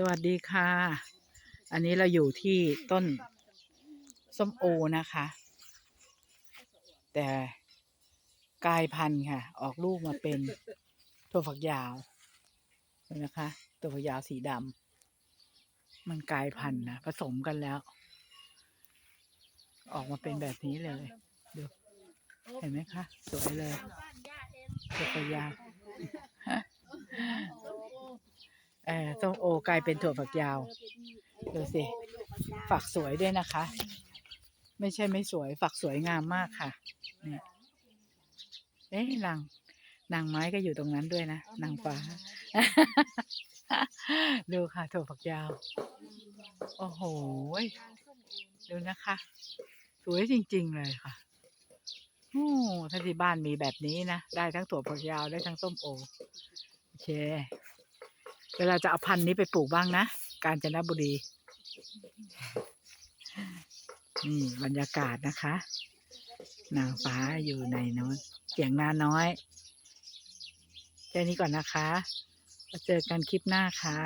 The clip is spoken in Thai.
สวัสดีค่ะ อันนี้เราอยู่ที่ต้นส้มโอนะคะ แต่กลายพันธุ์ค่ะ ออกลูกมาเป็นถั่วฝักยาวเห็นนะคะถั่วฝักยาวสีดำมันกลายพันธุ์นะผสมกันแล้ว ออกมาเป็นแบบนี้เลยดูเห็นไหมคะ สวยเลยถั่วฝักยาว เออส้มโอกลายเป็นถั่วฝักยาว ดูสิ ฝักสวยด้วยนะคะ ไม่ใช่ไม่สวย ฝักสวยงามมากค่ะ เนี่ยเอ๊ะนางนางไม้ก็อยู่ตรงนั้นด้วยนะ นางฟ้า ดูค่ะถั่วฝักยาว โอ้โห ดูนะคะ สวยจริง ๆ เลยค่ะโอ้ถ้าที่บ้านมีแบบนี้นะ ได้ทั้งถั่วฝักยาวได้ทั้งส้มโอ โอเค เวลาจะเอาพันธุ์นี้ไปปลูกบ้างนะ กาญจนบุรี นี่บรรยากาศนะคะนางฟ้าอยู่ในโน้นเสียงนาน้อยแค่นี้ก่อนนะคะ เจอกันคลิปหน้าค่ะ